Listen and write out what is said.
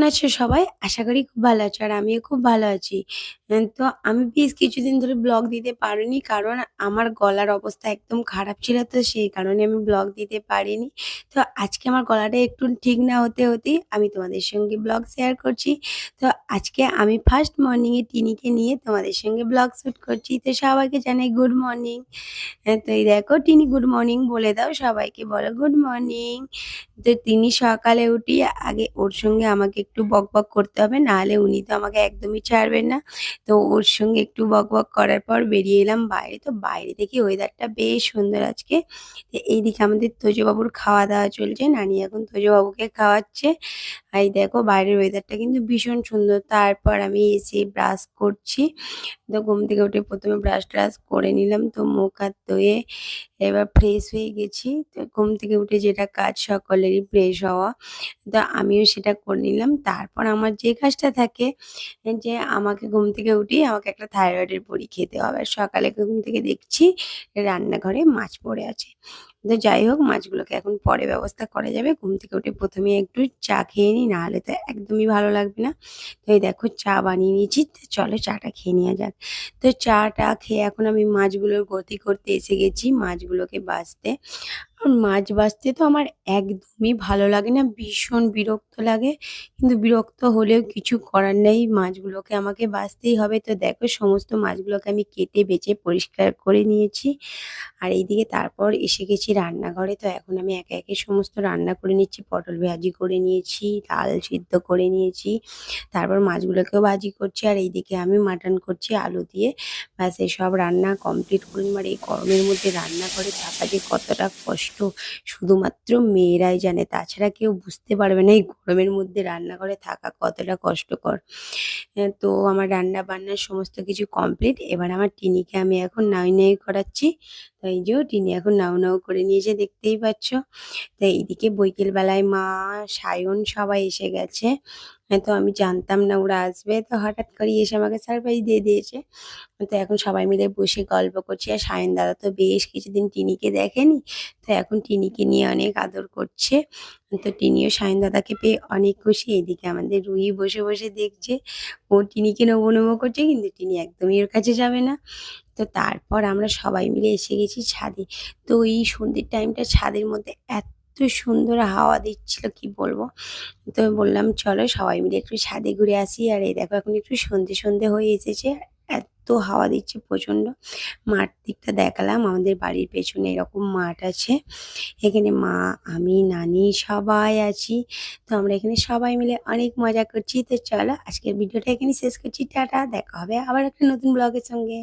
কেমন আছো সবাই? আশা করি খুব ভালো আছো আর আমিও খুব ভালো আছি। তো আমি বেশ কিছুদিন ধরে ব্লগ দিতে পারিনি কারণ আমার গলার অবস্থা একদম খারাপ ছিল তো সেই কারণে আমি ব্লগ দিতে পারিনি। তো আজকে আমার গলাটা একটু ঠিক না হতে হতেই আমি তোমাদের সঙ্গে ব্লগ শেয়ার করছি। তো আজকে আমি ফার্স্ট মর্নিংয়ে টিনিকে নিয়ে তোমাদের সঙ্গে ব্লগ শ্যুট করছি। তো সবাইকে জানাই গুড মর্নিং। হ্যাঁ, তো এই দেখো টিনি গুড মর্নিং বলে দাও সবাইকে বলো গুড মর্নিং। তো তিনি সকালে উঠি আগে ওর সঙ্গে আমাকে একটু বকবক করতে হবে, নাহলে উনি তো আমাকে একদমই ছাড়বেন না। তো ওর সঙ্গে একটু বক বক করার পর বেরিয়ে এলাম বাইরে। তো বাইরে দেখি ওয়েদারটা বেশ সুন্দর আজকে। এইদিকে আমাদের তোজবাবুর খাওয়া দাওয়া চলছে। নানি এখন তোজবাবুকে খাওয়াচ্ছে। এই দেখো বাইরের ওয়েদারটা কিন্তু ভীষণ সুন্দর। তারপর আমি এসে ব্রাশ করছি। তো ঘুম থেকে উঠে প্রথমে ব্রাশ ট্রাশ করে নিলাম। তো মুখ হাত ধুয়ে এবার ফ্রেশ হয়ে গেছি। তো ঘুম থেকে উঠে যেটা কাজ সকলেরই ফ্রেশ হওয়া। তো আমিও সেটা করে নিলাম। তারপর আমার যে কাজটা থাকে, যে আমাকে ঘুম থেকে উঠি আমাকে একটা থাইরয়েডের বড়ি খেতে হবে। সকালে ঘুম থেকে দেখছি রান্নাঘরে মাছ পড়ে আছে। তো যাই হোক, মাছগুলোকে এখন পরে ব্যবস্থা করা যাবে। ঘুম থেকে উঠে প্রথমে একটু চা খেয়ে নিই নাহলে তো একদমই ভালো লাগবে না। তো এই দেখো, চা বানিয়ে নিয়েছি। চলো চাটা খেয়ে নেওয়া যাক। তো চাটা খেয়ে এখন আমি মাছগুলোর গতি করতে এসে গেছি মাছগুলোকে বাছতে। মাছ বাছতে তো আমার একদমই ভালো লাগে না। ভীষণ বিরক্ত লাগে। কিন্তু বিরক্ত হলেও কিছু করার নেই। মাছগুলোকে আমাকে বাছতেই হবে। তো দেখো সমস্ত মাছগুলোকে আমি কেটে বেছে পরিষ্কার করে নিয়েছি। আর এইদিকে তারপর এসে গেছি রান্নাঘরে। তো এখন আমি একে, একে সমস্ত রান্না করে নিচ্ছি। পটল ভাজি করে নিয়েছি, ডাল সিদ্ধ করে নিয়েছি। তারপর মাছগুলোকেও ভাজি করছি। আর এইদিকে আমি মাটন করছি আলু দিয়ে। ব্যাস সব রান্না কমপ্লিট করে নিলাম। আর এই গরমের মধ্যে রান্না করে থাকা যে কতটা কষ্ট শুধুমাত্র মেয়েরাই জানে। তাছাড়া কেউ বুঝতে পারবে না এই গরমের মধ্যে রান্নাঘরে থাকা কতটা কষ্টকর। তো আমার রান্না-বান্না সমস্ত কিছু কমপ্লিট। এবার আমার টিনিকে আমি এখন নাই, নাই করাচ্ছি। তো এই যে টিনি এখন নাউ, নাউ করে নিয়েছে দেখতেই পাচ্ছ। তো এইদিকে বৈকাল বেলায় মা, সায়ন সবাই এসে গেছে। হ্যাঁ, তো আমি জানতাম না ওরা আসবে। তো হঠাৎ করে এসে আমাকে সারপ্রাইজ দিয়ে দিয়েছে। তো এখন সবাই মিলে বসে গল্প করছি। আর সায়ন দাদা তো বেশ কিছুদিন টিনিকে দেখেনি। তো এখন টিনিকে নিয়ে অনেক আদর করছে। তো টিনিও সায়ন দাদাকে পেয়ে অনেক খুশি। এদিকে আমাদের রুহি বসে, বসে দেখছে। ও টিনিকে নেব, নেব করছে কিন্তু টিনি একদমই ওর কাছে যাবে না। তো তারপর আমরা সবাই মিলে এসে গেছি ছাদে। তো এই সন্ধ্যের টাইমটা ছাদের মধ্যে এত সুন্দর হাওয়া দিচ্ছিল কি বলব। তো বললাম চলো সবাই মিলে একটু ছাদে ঘুরে আসি। আর এই দেখো এখন একটু সন্ধে, সন্ধে হয়ে এসেছে। এত হাওয়া দিচ্ছে প্রচণ্ড। মাঠ দিকটা দেখালাম। আমাদের বাড়ির পেছনে এরকম মাঠ আছে। এখানে মা, আমি, নানি সবাই আছি। তো আমরা এখানে সবাই মিলে অনেক মজা করছি। তো চলো আজকের ভিডিওটা এখানে শেষ করছি। টাটা। দেখা হবে আবার একটা নতুন ব্লগের সঙ্গে।